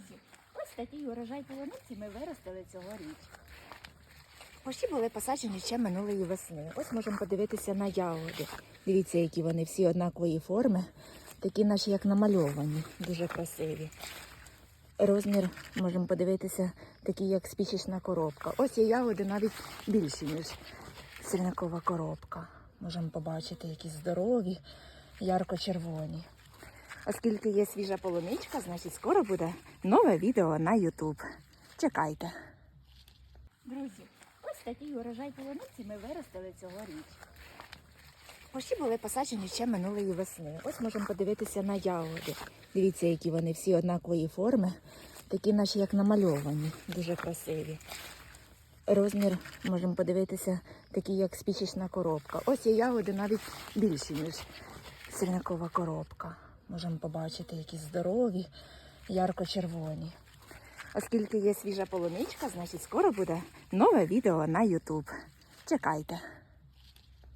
Друзі, ось такий урожай полуниці ми виростили цьогоріч. Пощі були посаджені ще минулої весни. Ось можемо подивитися на ягоди. Дивіться, які вони всі однакової форми, такі наче як намальовані, дуже красиві. Розмір можемо подивитися, такий як спічечна коробка. Ось є ягоди навіть більші, ніж сірникова коробка. Можемо побачити, які здорові, ярко-червоні. Оскільки є свіжа полуничка, значить скоро буде нове відео на YouTube. Чекайте. Друзі, ось такий урожай полуниці ми виростили цьогоріч. Пощі були посаджені ще минулої весни. Ось можемо подивитися на ягоди. Дивіться, які вони всі однакової форми, такі наче як намальовані, дуже красиві. Розмір можемо подивитися, такий як спічечна коробка. Ось є ягоди навіть більші, ніж сірникова коробка. Можемо побачити, які здорові, ярко-червоні. Оскільки є свіжа полуничка, значить скоро буде нове відео на YouTube. Чекайте.